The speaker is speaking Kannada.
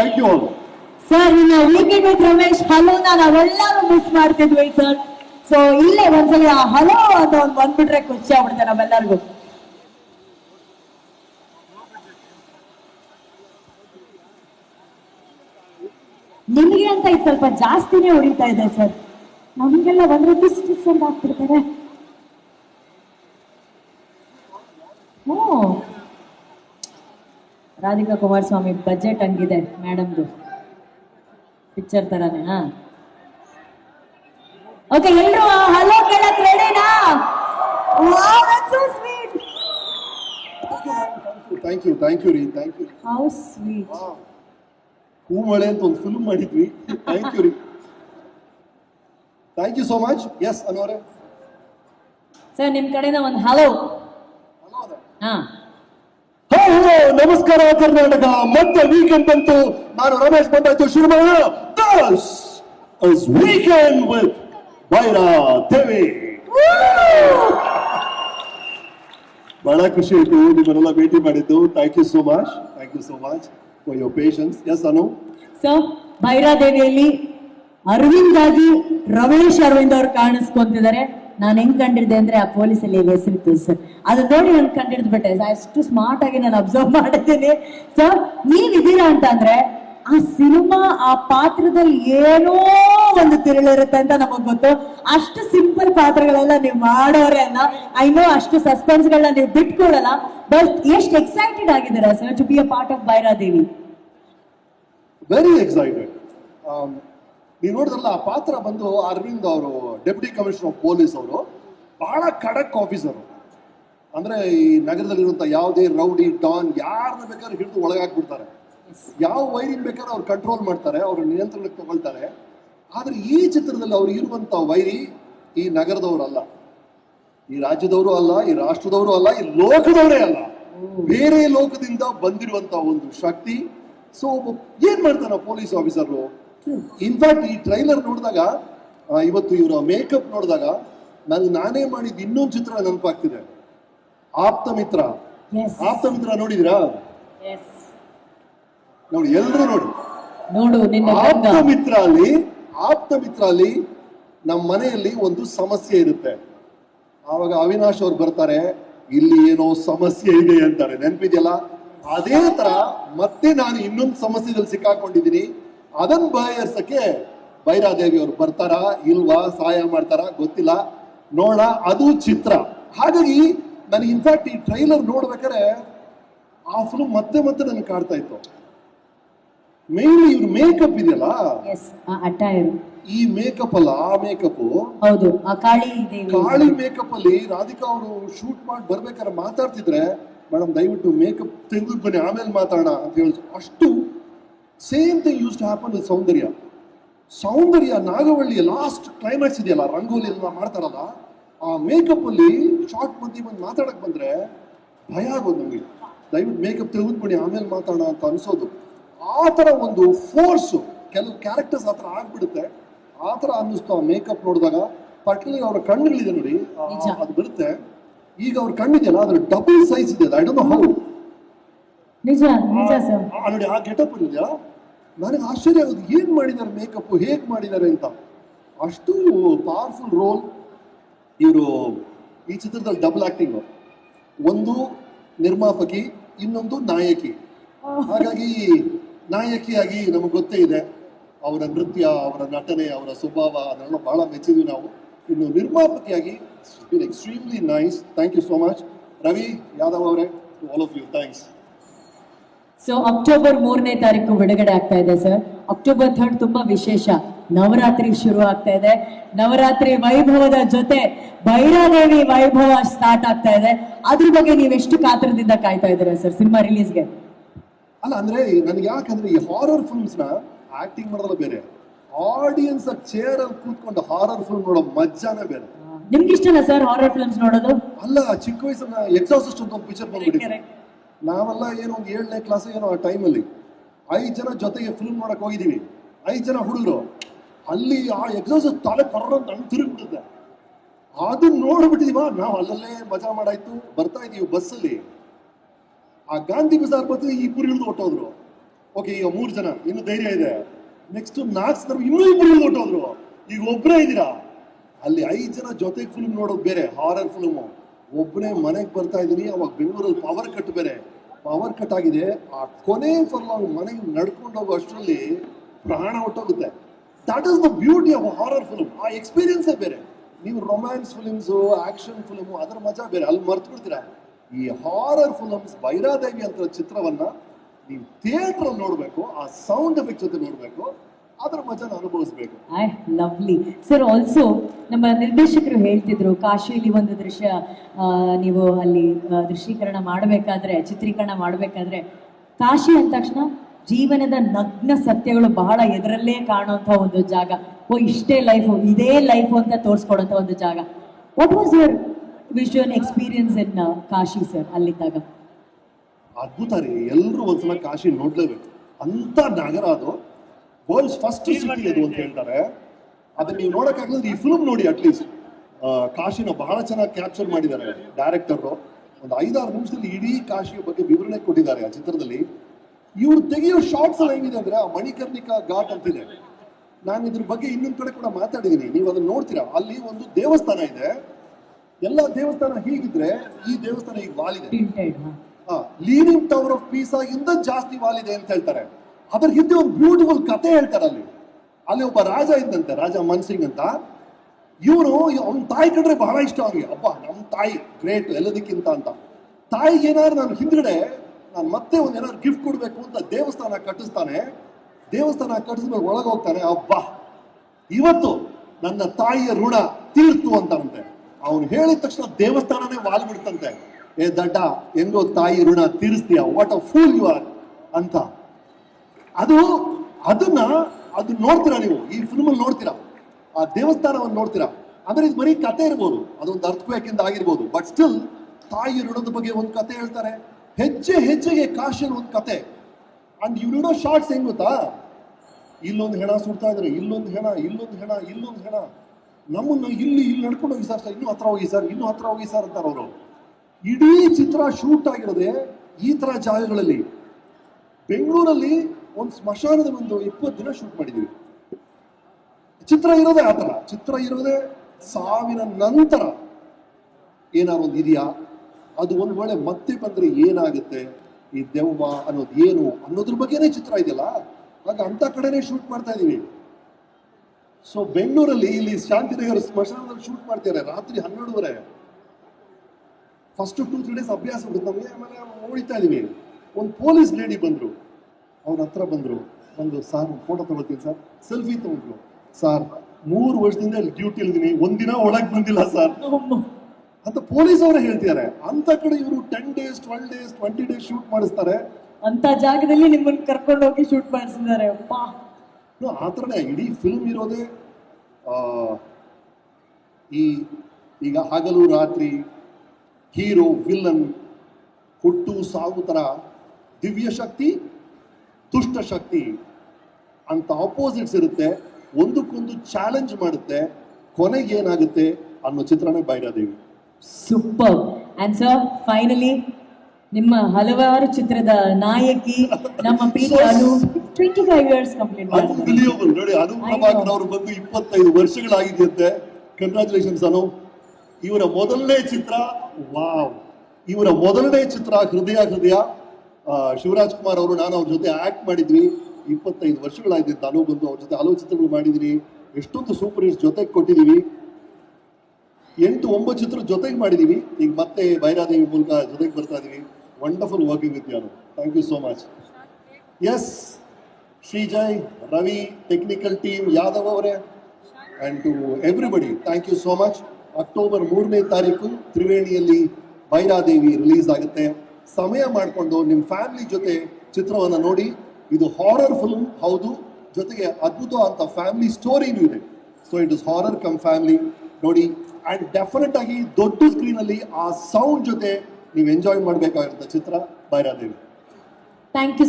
ಥ್ಯಾಂಕ್ ಯು ಆಲ್ ಸರ್ ಇನ್ನ ವೀಕೆಂಡ್ ರಮೇಶ್ ಹಲೋನ ನಾವೆಲ್ಲರೂ ಮಿಸ್ ಮಾಡ್ತಿದ್ವಿ ಸರ್ ಸೊ ಇಲ್ಲೇ ಒಂದ್ಸಲಿ ಹಲೋ ಅಂತ ಒಂದು ಬಂದ್ಬಿಟ್ರೆ ಖುಷಿ ಆಗ್ಬಿಡುತ್ತೆ ನಮ್ಮೆಲ್ಲರಿಗೂ. ನಿಮಗೆ ಅಂತ ಇದು ಸ್ವಲ್ಪ ಜಾಸ್ತಿನೇ ಹೊಡಿತಾ ಇದೆ ಸರ್ ನಮಗೆಲ್ಲ ಒಂದ್ರೆ ಡಿಸ್ಟಿಸ್ ಟಿಸ್ ಅಂತ ಹಾಕ್ಬಿಡ್ತಾರೆ ರಾಧಿಕಾ ಕುಮಾರಸ್ವಾಮಿ ಬಜೆಟ್ ಹಂಗಿದೆ ಮೇಡಮ್ದು ಪಿಕ್ಚರ್ ತರಾನೇ ಹಾ. ಓಕೆ ಎಲ್ರು ಹಲೋ ಕೇಳಕ್ ರೆಡಿನಾ ಥ್ಯಾಂಕ್ ಯು ಥ್ಯಾಂಕ್ ಯು ರೀ thank you how sweet Hoo Male ಅಂತ ಒಂದು ಫಿಲ್ಮ್ ಮಾಡಿದ್ವಿ. ಥ್ಯಾಂಕ್ ಯು ರೀ thank you so much yes ಅನೋರೆ sir ನಿಮ್ಮ ಕಡೆಯಿಂದ ಒಂದು ಹಲೋ ಹಾ. ನಮಸ್ಕಾರ ಕರ್ನಾಟಕ. ಮತ್ತೆ ವೀಕೆಂಡ್ ಬಂತು. ನಾನು ರಮೇಶ್ ಬಂದಾಯ್ತು. ಶುರು ಮಾಡೋಣ ವೀಕೆಂಡ್ ವಿತ್ ವೈರಾ ದೇವಿ ಬಹಳ ಖುಷಿ ಆಯ್ತು ನಿಮ್ಮನ್ನೆಲ್ಲ ಭೇಟಿ ಮಾಡಿದ್ದು. Thank you so much thank you so much for your patience yes Anu sir ಭೈರಾದೇವಿಯಲ್ಲಿ ಅರವಿಂದ್ ಆಗಿ ರಮೇಶ್ ಅರವಿಂದ್ ಅವರು ಕಾಣಿಸ್ಕೊಂತಿದ್ದಾರೆ. ನಾನು ಹೆಂಗ್ ಕಂಡಿದ್ದೆ ಅಂದ್ರೆ ಆ ಪೊಲೀಸಲ್ಲಿ ಹೆಸರಿತ್ತು ಸರ್. ಅದು ನೋಡಿ ನಾನು ಕಂಡಿಡ್ದ್ಬಿಟ್ಟೆ ಅಷ್ಟು ಸ್ಮಾರ್ಟ್ ಆಗಿ ನಾನು ಅಬ್ಸರ್ವ್ ಮಾಡಿದ್ದೀನಿ. ಸೊ ನೀವಿದ್ದೀರಾ ಅಂತ ಅಂದ್ರೆ ಆ ಸಿನಿಮಾ, ಆ ಪಾತ್ರದಲ್ಲಿ ಏನೋ ಒಂದು ತಿರುಳಿರುತ್ತೆ ಅಂತ ನಮಗ್ ಗೊತ್ತು. ಅಷ್ಟು ಸಿಂಪಲ್ ಪಾತ್ರಗಳೆಲ್ಲ ನೀವು ಮಾಡೋರೆ ಅನ್ನ ಐ ನೋ ಅಷ್ಟು ಸಸ್ಪೆನ್ಸ್ ಗಳನ್ನ ನೀವು ಬಿಟ್ಕೊಡಲ್ಲ. ಬಟ್ ಎಷ್ಟು ಎಕ್ಸೈಟೆಡ್ ಆಗಿದ್ದೀರಾ sir to be a part of Bhairadevi very excited ನೀವು ನೋಡಿದ್ರಲ್ಲ, ಆ ಪಾತ್ರ ಬಂದು ಅರವಿಂದ್ ಅವರು ಡೆಪ್ಯೂಟಿ ಕಮಿಷನರ್ ಆಫ್ ಪೊಲೀಸ್ ಅವರು, ಬಹಳ ಖಡಕ್ ಆಫೀಸರ್ ಅಂದ್ರೆ ಈ ನಗರದಲ್ಲಿರುವಂತ ಯಾವುದೇ ರೌಡಿ, ಡಾನ್ ಯಾರನ್ನ ಬೇಕಾದ್ರೆ ಹಿಡಿದು ಒಳಗಾಕ್ಬಿಡ್ತಾರೆ. ಯಾವ ವೈರಿನ ಬೇಕಾದ್ರೆ ಅವ್ರು ಕಂಟ್ರೋಲ್ ಮಾಡ್ತಾರೆ, ಅವ್ರ ನಿಯಂತ್ರಣಕ್ಕೆ ತಗೊಳ್ತಾರೆ. ಆದ್ರೆ ಈ ಚಿತ್ರದಲ್ಲಿ ಅವ್ರು ಇರುವಂತ ವೈರಿ ಈ ನಗರದವರಲ್ಲ ಈ ರಾಜ್ಯದವರು ಅಲ್ಲ, ಈ ರಾಷ್ಟ್ರದವರು ಅಲ್ಲ, ಈ ಲೋಕದವರೇ ಅಲ್ಲ. ಬೇರೆ ಲೋಕದಿಂದ ಬಂದಿರುವಂತ ಒಂದು ಶಕ್ತಿ. ಸೊ ಏನ್ ಮಾಡ್ತಾನ ಪೊಲೀಸ್ ಆಫೀಸರ್ ಇನ್ಫ್ಯಾಕ್ಟ್ ಈ ಟ್ರೈಲರ್ ನೋಡಿದಾಗ ಇವತ್ತು ಇವರ ಮೇಕಪ್ ನೋಡಿದಾಗ ನನ್ಗೆ ನಾನೇ ಮಾಡಿದ ಇನ್ನೊಂದು ಚಿತ್ರ ನೆನಪಾಗ್ತಿದೆ. ಆಪ್ತ ಮಿತ್ರ ಆಪ್ತ ಮಿತ್ರ ನೋಡಿದಿರಾ ನೋಡಿ ಎಲ್ರು ನೋಡಿ. ಆಪ್ತ ಮಿತ್ರ ಅಲ್ಲಿ ಆಪ್ತ ಮಿತ್ರ ಅಲ್ಲಿ ನಮ್ಮ ಮನೆಯಲ್ಲಿ ಒಂದು ಸಮಸ್ಯೆ ಇರುತ್ತೆ. ಆವಾಗ ಅವಿನಾಶ್ ಅವ್ರು ಬರ್ತಾರೆ ಇಲ್ಲಿ ಏನೋ ಸಮಸ್ಯೆ ಇದೆ ಅಂತಾರೆ. ನೆನಪಿದೆಯಲ್ಲ? ಅದೇ ತರ ಮತ್ತೆ ನಾನು ಇನ್ನೊಂದು ಸಮಸ್ಯೆದಲ್ಲಿ ಸಿಕ್ಕಾಕೊಂಡಿದ್ದೀನಿ. ಅದನ್ನ ಬಗೆಹರಿಸಕ್ಕೆ ಭೈರಾದೇವಿ ಅವರು ಬರ್ತಾರಾ ಇಲ್ವಾ ಸಹಾಯ ಮಾಡ್ತಾರಾ ಗೊತ್ತಿಲ್ಲ. ನೋಡ ಅದು ಚಿತ್ರ. ಹಾಗಾಗಿ ನನಗೆ ಇನ್ಫ್ಯಾಕ್ಟ್ ಈ ಟ್ರೈಲರ್ ನೋಡ್ಬೇಕಾದ್ರೆ ಆ ಫಿಲ್ಮ್ ಮತ್ತೆ ಮತ್ತೆ ನನಗೆ ಕಾಡ್ತಾ ಇತ್ತು. ಮೇನ್ಲಿ ಇವ್ರ ಮೇಕಪ್ ಇದೆಯಲ್ಲ? ಎಸ್ ಆ ಅಟ್ಟಾಯರು ಈ ಮೇಕಪ್ ಅಲ್ಲ ಆ ಮೇಕಪ್ ಹೌದು ಆ ಕಾಳಿ ದೇವಿ. ಕಾಳಿ ಮೇಕಪ್ ಅಲ್ಲಿ ರಾಧಿಕಾ ಅವರು ಶೂಟ್ ಮಾಡಿ ಬರ್ಬೇಕಾದ್ರೆ ಮಾತಾಡ್ತಿದ್ರೆ ಮೇಡಮ್ ದಯವಿಟ್ಟು ಮೇಕಪ್ ತೆಗೆದು ಬನ್ನಿ ಆಮೇಲೆ ಮಾತಾಡೋಣ ಅಂತ ಹೇಳಿ ಅಷ್ಟು same thing used to happen with Soundarya Soundarya ನಾಗವಳ್ಳಿಯ last climax ಇದೆಯಲ್ಲ ರಂಗೋಲಿ ಎಲ್ಲ ಮಾಡ್ತಾರಲ್ಲ ಆ ಮೇಕಪ್ ಅಲ್ಲಿ ಶಾರ್ಟ್ ಮಂದಿ ಬಂದು ಮಾತಾಡಕ್ ಬಂದ್ರೆ ಭಯ ಆಗೋದು ನಮಗೆ. ದಯವಿಟ್ಟು ಮೇಕಪ್ ತೆಗೆದುಕೊಂಡು ಆಮೇಲೆ ಮಾತಾಡೋಣ ಅಂತ ಅನ್ಸೋದು. ಆ ಥರ ಒಂದು ಫೋರ್ಸು ಕೆಲವು ಕ್ಯಾರೆಕ್ಟರ್ಸ್ ಆ ಥರ ಆಗ್ಬಿಡುತ್ತೆ. ಆ ಥರ ಅನ್ನಿಸ್ತು ಆ ಮೇಕಪ್ ನೋಡಿದಾಗ. ಪರ್ಟಿಕ್ಯುಲರ್ ಅವರ ಕಣ್ಣುಗಳಿದೆ ನೋಡಿ. ಅದು ಬರುತ್ತೆ. ಈಗ ಅವ್ರ ಕಣ್ಣಿದೆಯಲ್ಲ ಅದ್ರ ಡಬಲ್ ಸೈಜ್ ಇದೆ ಐ ಡೋಂಟ್ ನೋ ಹೌ ನಿಜ ನಿಜ ಸರ್. ನೋಡಿ ಆ ಗೆಟಪ್ ಇದೆಯಾ? ನನಗೆ ಆಶ್ಚರ್ಯ ಆಗೋದು ಏನು ಮಾಡಿದ್ದಾರೆ ಮೇಕಪ್ ಹೇಗೆ ಮಾಡಿದ್ದಾರೆ ಅಂತ. ಅಷ್ಟು ಪವರ್ಫುಲ್ ರೋಲ್ ಇವರು ಈ ಚಿತ್ರದಲ್ಲಿ ಡಬಲ್ ಆಕ್ಟಿಂಗ್ ಒಂದು ನಿರ್ಮಾಪಕಿ ಇನ್ನೊಂದು ನಾಯಕಿ. ಹಾಗಾಗಿ ನಾಯಕಿಯಾಗಿ ನಮಗೆ ಗೊತ್ತೇ ಇದೆ ಅವರ ನೃತ್ಯ ಅವರ ನಟನೆ ಅವರ ಸ್ವಭಾವ ಅದನ್ನೆಲ್ಲ ಬಹಳ ಮೆಚ್ಚಿದ್ವಿ ನಾವು. ಇನ್ನು ನಿರ್ಮಾಪಕಿಯಾಗಿ extremely nice thank you so much Ravi Yadav ಅವರೇ all of you thanks so October ಮೂರನೇ ತಾರೀಕು ಬಿಡುಗಡೆ ಆಗ್ತಾ ಇದೆ ಸರ್ ಅಕ್ಟೋಬರ್ ಥರ್ಡ್ ತುಂಬಾ ವಿಶೇಷ. ನವರಾತ್ರಿ ಶುರು ಆಗ್ತಾ ಇದೆ. ನವರಾತ್ರಿ ವೈಭವದ ಜೊತೆ ಭೈರಾದೇವಿ ವೈಭವ ಸ್ಟಾರ್ಟ್ ಆಗ್ತಾ ಇದೆ. ಅದ್ರ ಬಗ್ಗೆ ನೀವು ಎಷ್ಟು ಕಾತರದಿಂದ ಕಾಯ್ತಾ ಇದ್ದೀರಾ ಸರ್ ಸಿನಿಮಾ ರಿಲೀಸ್ಗೆ ಅಲ್ಲ ಅಂದ್ರೆ ನನಗೆ ಯಾಕಂದ್ರೆ ಈ ಹಾರರ್ ಫಿಲ್ಮ್ಸ್ನ ಆಕ್ಟಿಂಗ್ ಮಾಡೋದಲ್ಲ ಬೇರೆ. ಆಡಿಯನ್ಸ್ ಚೇರ್ ಅಲ್ಲಿ ಕೂತ್ಕೊಂಡು ಹಾರರ್ ಫಿಲ್ಮ್ ನೋಡೋ ಮಜ್ಜಾನೇ ಬೇರೆ. ನಿಮ್ಗೆ ಇಷ್ಟನಾ ಸರ್ ಹಾರರ್ ಫಿಲ್ಮ್ಸ್ ನೋಡೋದು? ಅಲ್ಲ ಚಿಕ್ಕ ವಯಸ್ಸನ್ನ ಎಕ್ಸಾಸ್ಟ್ ಅಂತ ಒಂದು ಪಿಕ್ಚರ್ ಬಂದ್ಬಿಟ್ಟಿದೆ ನಾವೆಲ್ಲ ಏನೋ ಒಂದು ಏಳನೇ ಕ್ಲಾಸ್ ಏನೋ ಆ ಟೈಮಲ್ಲಿ ಐದು ಜನ ಜೊತೆಗೆ ಫಿಲ್ಮ್ ನೋಡಕ್ಕೆ ಹೋಗಿದ್ದೀವಿ. ಐದು ಜನ ಹುಡುಗರು. ಅಲ್ಲಿ ಆ ಎಕ್ಸಾಸಿಸ್ಟ್ ತಲೆ ಕರ್ರ ಅಂತ ಹಂಗ್ ಅದು ನೋಡ್ಬಿಟ್ಟಿದೀವ ನಾವು ಅಲ್ಲಲ್ಲೇ ಮಜಾ ಮಾಡಾಯ್ತು. ಬರ್ತಾ ಇದೀವಿ ಬಸ್ಸಲ್ಲಿ ಆ ಗಾಂಧಿ ಬಜಾರ್ ಬಂದು ಇಬ್ಬರು ಇಳಿದು ಹೊಟ್ಟೋದ್ರು ಓಕೆ ಈಗ ಮೂರು ಜನ, ಇನ್ನು ಧೈರ್ಯ ಇದೆ. ನೆಕ್ಸ್ಟ್ ನಾಲ್ಕು ಜನ, ಇನ್ನೂ ಇಬ್ಬರು ಹೊಟ್ಟೋದ್ರು ಈಗ ಒಬ್ಬರೇ ಇದ್ದೀರಾ? ಅಲ್ಲಿ ಐದು ಜನ ಜೊತೆಗೆ ಫಿಲ್ಮ್ ನೋಡೋದು ಬೇರೆ ಹಾರರ್ ಫಿಲ್ಮು ಒಬ್ಬನೇ ಮನೆಗೆ ಬರ್ತಾ ಇದ್ದೀನಿ, ಅವಾಗ ಬೆಂಗಳೂರಲ್ಲಿ ಪವರ್ ಕಟ್ ಬೇರೆ. ಪವರ್ ಕಟ್ ಆಗಿದೆ. ಆ ಕೊನೆ ಫರ್ಲಾಂಗ್ ಮನೆಗೆ ನಡ್ಕೊಂಡು ಹೋಗೋ ಅಷ್ಟರಲ್ಲಿ ಪ್ರಾಣ ಹೊಟ್ಟೋಗುತ್ತೆ. That is the beauty of horror film ಆ ಎಕ್ಸ್ಪೀರಿಯನ್ಸೇ ಬೇರೆ. ನೀವು ರೊಮ್ಯಾನ್ಸ್ ಫಿಲ್ಮ್ಸು ಆಕ್ಷನ್ ಫಿಲಮು ಅದರ ಮಜಾ ಬೇರೆ. ಅಲ್ಲಿ ಮರ್ತು ಬಿಡ್ತೀರಾ ಈ ಹಾರರ್ ಫಿಲಮ್ಸ್ ಭೈರಾದೇವಿ ಅಂತ ಚಿತ್ರವನ್ನ ನೀವು ಥಿಯೇಟ್ರಲ್ಲಿ ನೋಡಬೇಕು, ಆ ಸೌಂಡ್ ಎಫೆಕ್ಟ್ ಜೊತೆ ನೋಡ್ಬೇಕು. ಅದರ ಮಜಾನ ಅನುಭವಿಸ್ಬೇಕು. I lovely. ಸರ್ ಆಲ್ಸೋ ನಮ್ಮ ನಿರ್ದೇಶಕರು ಹೇಳ್ತಿದ್ರು ಕಾಶಿಯಲ್ಲಿ ಒಂದು ದೃಶ್ಯ ಆ, ನೀವು ಅಲ್ಲಿ ಆ, ದೃಶ್ಯೀಕರಣ ಮಾಡಬೇಕಾದ್ರೆ ಚಿತ್ರೀಕರಣ ಮಾಡಬೇಕಾದ್ರೆ ಕಾಶಿ ಅಂದ ತಕ್ಷಣ ಜೀವನದ ನಗ್ನ ಸತ್ಯಗಳು ಬಹಳ ಎದರಲ್ಲೇ ಕಾಣುವಂಥ ಒಂದು ಜಾಗ. ಓ ಇಷ್ಟೇ ಲೈಫು ಇದೇ ಲೈಫು ಅಂತ ತೋರಿಸ್ಕೊಡೋಂಥ ಒಂದು ಜಾಗ. What was your vision experience in Kashi sir ಅಲ್ಲಿದ್ದಾಗ? ಅದ್ಭುತ ರೀ. ಎಲ್ಲರೂ ಒಂದ್ಸಲ ಕಾಶಿ ನೋಡ್ಲೇಬೇಕು. ಅಂತ ನಗರ ಅದು ವರ್ಲ್ಡ್ಸ್ ಫಸ್ಟ್ ಸಿಟಿ ಅದು ಅಂತ ಹೇಳ್ತಾರೆ ಅದನ್ನ ನೀವು ನೋಡಕ್ಕಾಗಲ್ಲ ಈ ಫಿಲ್ಮ್ ನೋಡಿ ಅಟ್ಲೀಸ್ಟ್ ಕಾಶಿನ ಬಹಳ ಚೆನ್ನಾಗಿ ಕ್ಯಾಪ್ಚರ್ ಮಾಡಿದ್ದಾರೆ ಡೈರೆಕ್ಟರ್ ಒಂದು ಐದಾರು ನಿಮಿಷದಲ್ಲಿ ಇಡೀ ಕಾಶಿಯ ಬಗ್ಗೆ ವಿವರಣೆ ಕೊಟ್ಟಿದ್ದಾರೆ ಆ ಚಿತ್ರದಲ್ಲಿ. ಇವ್ರು ತೆಗೆಯೋ ಶಾರ್ಟ್ಸ್ ಎಲ್ಲ ಹೆಂಗಿದೆ ಅಂದ್ರೆ ಆ ಮಣಿಕರ್ಣಿಕಾ ಘಾಟ್ ಅಂತಿದೆ ನಾನು ಇದ್ರ ಬಗ್ಗೆ ಇನ್ನೊಂದು ಕಡೆ ಕೂಡ ಮಾತಾಡಿದ್ದೀನಿ ನೀವು ಅದನ್ನ ನೋಡ್ತೀರಾ? ಅಲ್ಲಿ ಒಂದು ದೇವಸ್ಥಾನ ಇದೆ. ಎಲ್ಲ ದೇವಸ್ಥಾನ ಹೀಗಿದ್ರೆ ಈ ದೇವಸ್ಥಾನ ಈಗ ವಾಲಿದೆ. ಲೀನಿಂಗ್ ಟವರ್ ಆಫ್ ಪೀಸಾ ಇಂದ ಜಾಸ್ತಿ ವಾಲಿದೆ ಅಂತ ಹೇಳ್ತಾರೆ. ಅದ್ರ ಹಿಂದೆ ಒಂದು ಬ್ಯೂಟಿಫುಲ್ ಕತೆ ಹೇಳ್ತಾರೆ ಅಲ್ಲಿ. ಅಲ್ಲಿ ಒಬ್ಬ ರಾಜ ಇದ್ದಂತೆ, ರಾಜ ಮನ್ಸಿಂಗ್ ಅಂತ. ಇವನು ಅವನ ತಾಯಿ ಕಂಡ್ರೆ ಬಹಳ ಇಷ್ಟ ಅವನಿಗೆ. ಅಬ್ಬ ನಮ್ಮ ತಾಯಿ ಗ್ರೇಟ್ ಎಲ್ಲದಕ್ಕಿಂತ ಅಂತ. ತಾಯಿಗೆ ಏನಾದ್ರು ನಾನು ಹಿಂದ್ಗಡೆ, ನಾನು ಮತ್ತೆ ಒಂದು ಏನಾದ್ರು ಗಿಫ್ಟ್ ಕೊಡಬೇಕು ಅಂತ ದೇವಸ್ಥಾನ ಕಟ್ಟಿಸ್ತಾನೆ. ದೇವಸ್ಥಾನ ಕಟ್ಟಿಸ್ಬೇಕು, ಒಳಗೆ ಹೋಗ್ತಾನೆ, ಅಬ್ಬ. ಇವತ್ತು ನನ್ನ ತಾಯಿಯ ಋಣ ತೀರ್ತು ಅಂತಾನಂತೆ ಅವನು ಹೇಳಿದ ತಕ್ಷಣ ದೇವಸ್ಥಾನನೇ ವಾಲ್ ಬಿಡ್ತಂತೆ. ಏ ದಡ್ಡ, ಹೆಂಗೋ ತಾಯಿ ಋಣ ತೀರಿಸ್ತೀಯ? What a fool you are ಅಂತ. ಅದು, ಅದನ್ನ, ಅದು ನೋಡ್ತೀರಾ ನೀವು? ಈ ಫಿಲ್ಮ್ ಅಲ್ಲಿ ನೋಡ್ತೀರಾ? ಆ ದೇವಸ್ಥಾನವನ್ನು ನೋಡ್ತೀರಾ? ಅಂದ್ರೆ ಇದು ಬರೀ ಕತೆ ಇರ್ಬೋದು. ಅದೊಂದು ಅರ್ಥಕ್ವೇಕಿಂದ ಆಗಿರ್ಬೋದು. ಬಟ್ ಸ್ಟಿಲ್ ತಾಯಿ ಋಣದ ಬಗ್ಗೆ ಒಂದು ಕತೆ ಹೇಳ್ತಾರೆ. ಹೆಜ್ಜೆ ಹೆಜ್ಜೆಗೆ ಕಾಶಿಯಲ್ಲಿ ಒಂದು ಕತೆ. ಅಂಡ್ ನೋಡೋ ಶಾರ್ಟ್ಸ್ ಹೆಂಗ್ ಗೊತ್ತಾ? ಇಲ್ಲೊಂದು ಹೆಣ ಸುಡ್ತಾ ಇದ್ರೆ. ಇಲ್ಲೊಂದು ಹೆಣ ಇಲ್ಲೊಂದು ಹೆಣ ಇಲ್ಲೊಂದು ಹೆಣ. ನಮ್ಮನ್ನ ಇಲ್ಲಿ ಇಲ್ಲಿ ನಡ್ಕೊಂಡು ಹೋಗಿ ಸರ್ ಇನ್ನೂ ಹತ್ರ ಹೋಗಿ ಸರ್ ಇನ್ನೂ ಹತ್ರ ಹೋಗಿ ಸರ್ ಅಂತಾರೆ ಅವರು. ಇಡೀ ಚಿತ್ರ ಶೂಟ್ ಆಗಿರೋದೆ ಈ ತರ ಜಾಗಗಳಲ್ಲಿ. ಬೆಂಗಳೂರಲ್ಲಿ ಒಂದು ಸ್ಮಶಾನದ ಒಂದು ಇಪ್ಪತ್ತು ದಿನ ಶೂಟ್ ಮಾಡಿದೀವಿ ಚಿತ್ರ ಇರೋದೇ ಆ ಚಿತ್ರ ಇರೋದೇ ಸಾವಿನ ನಂತರ ಏನಾದ್ರು ಒಂದು ಇದೆಯಾ? ಅದು ಒಂದು ವೇಳೆ ಮತ್ತೆ ಬಂದ್ರೆ ಏನಾಗುತ್ತೆ? ಈ ದೆವ್ವ ಅನ್ನೋದು ಏನು ಅನ್ನೋದ್ರ ಬಗ್ಗೆನೇ ಚಿತ್ರ ಇದೆಯಲ್ಲ? ಆಗ ಅಂಥ ಕಡೆನೇ ಶೂಟ್ ಮಾಡ್ತಾ ಇದ್ದೀವಿ ಸೊ ಬೆಂಗಳೂರಲ್ಲಿ ಇಲ್ಲಿ ಶಾಂತಿನಗರ ಸ್ಮಶಾನದಲ್ಲಿ ಶೂಟ್ ಮಾಡ್ತಾರೆ ರಾತ್ರಿ ಹನ್ನೆರಡುವರೆ. ಫಸ್ಟ್ ಟೂ ತ್ರೀ ಡೇಸ್ ಅಭ್ಯಾಸ ನಮಗೆ ಆಮೇಲೆ ಓಡಿತಾ ಇದೀವಿ. ಒಂದು ಪೊಲೀಸ್ ಲೇಡಿ ಬಂದ್ರು. ಅವ್ರ ಹತ್ರ ಬಂದರು. ಬಂದು ಸರ್ ಫೋಟೋ ತಗೊಳ್ತೀನಿ ಸರ್ ಸೆಲ್ಫಿ ತಗೊಂಡ್ರು. ಸರ್ ಮೂರು ವರ್ಷದಿಂದ ಅಲ್ಲಿ ಡ್ಯೂಟಿ ಇದ್ದೀನಿ ಒಂದಿನ ಒಳಗೆ ಬಂದಿಲ್ಲ ಸರ್ ಅಂತ ಪೊಲೀಸ್ ಅವರೇ ಹೇಳ್ತಿದ್ದಾರೆ ಅಂತ ಕಡೆ ಇವರು ten days twelve days twenty days shoot ಮಾಡಿಸ್ತಾರೆ. ಅಂತ ಜಾಗದಲ್ಲಿ ನಿಮ್ಮನ್ನ ಕರ್ಕೊಂಡು ಹೋಗಿ ಶೂಟ್ ಮಾಡಿಸಿದ್ದಾರೆ. ಆ ಥರನೇ ಇಡೀ ಫಿಲ್ಮ್ ಇರೋದೇ ಈ ಈಗ ಹಗಲು ರಾತ್ರಿ ಹೀರೋ ವಿಲ್ಲನ್ ಹುಟ್ಟು ಸಾವು ಥರ ದಿವ್ಯ ಶಕ್ತಿ ದುಷ್ಟ ಶಕ್ತಿ. ಅಂತ ಆಪೋಸಿಟ್ಸ್ ಇರುತ್ತೆ ಒಂದಕ್ಕೊಂದು ಚಾಲೆಂಜ್ ಮಾಡುತ್ತೆ ಕೊನೆಗೆ ಏನಾಗುತ್ತೆ ಅನ್ನೋ ಚಿತ್ರನೇ Bhairadevi. Super and sir finally ನಿಮ್ಮ ಹಲವಾರು ಚಿತ್ರದ ನಾಯಕಿ ನಮ್ಮ ಪ್ರೀತಿ Anu twenty five years complete unbelievable ನೋಡಿ ಅನು ಪ್ರಭಾಕರ್ ಅವರು ಬಂದು ಇಪ್ಪತ್ತೈದು ವರ್ಷಗಳಾಗಿದೆಯಂತೆ ಕಂಗ್ರಾಚುಲೇಷನ್ಸ್ ಅನು ಇವರ ಮೊದಲನೇ ಚಿತ್ರ ವಾವ್ ಇವರ ಮೊದಲನೇ ಚಿತ್ರ ಹೃದಯ ಹೃದಯ. ಶಿವರಾಜ್ ಕುಮಾರ್ ಅವರು, ನಾನು ಅವ್ರ ಜೊತೆ ಆಕ್ಟ್ ಮಾಡಿದ್ವಿ. ಇಪ್ಪತ್ತೈದು ವರ್ಷಗಳಾಗಿದೆ ತಾನು ಬಂದು ಅವ್ರ ಜೊತೆ ಹಲವು ಚಿತ್ರಗಳು ಮಾಡಿದೀನಿ ಎಷ್ಟೊಂದು ಸೂಪರ್ ಹಿಟ್ಸ್ ಜೊತೆಗೆ ಕೊಟ್ಟಿದೀವಿ. ಎಂಟು ಒಂಬತ್ತು ಚಿತ್ರ ಜೊತೆಗೆ ಮಾಡಿದೀವಿ. ಈಗ ಮತ್ತೆ ಬೈರಾದೇವಿ ಮೂಲಕ ಜೊತೆಗೆ ಬರ್ತಾ ಇದೀವಿ. ವಂಡರ್ಫುಲ್ ವರ್ಕಿಂಗ್ ವಿತ್ ಯಾರು thank you so much S Shreejay, Ravi technical team Yadav ಅವರೇ. And to everybody thank you so much October ಮೂರನೇ ತಾರೀಕು ತ್ರಿವೇಣಿಯಲ್ಲಿ ಬೈರಾದೇವಿ ರಿಲೀಸ್ ಆಗುತ್ತೆ. ಸಮಯ ಮಾಡಿಕೊಂಡು ನಿಮ್ಮ ಫ್ಯಾಮಿಲಿ ಜೊತೆ ಚಿತ್ರವನ್ನು ನೋಡಿ. ಇದು ಹಾರರ್ ಫಿಲ್ಮ್ ಹೌದು. ಜೊತೆಗೆ ಅದ್ಭುತ ಅಂತ ಫ್ಯಾಮಿಲಿ ಸ್ಟೋರಿನೂ ಇದೆ. So it is horror cum family ನೋಡಿ ಆ್ಯಂಡ್ ಡೆಫಿನೆಟ್ ಆಗಿ ದೊಡ್ಡ ಸ್ಕ್ರೀನ್ ಅಲ್ಲಿ ಆ ಸೌಂಡ್ ಜೊತೆ ನೀವು ಎಂಜಾಯ್ ಮಾಡಬೇಕಾಗಿರುತ್ತೆ ಚಿತ್ರ. ಬೈರಾದೇವಿ. Thank you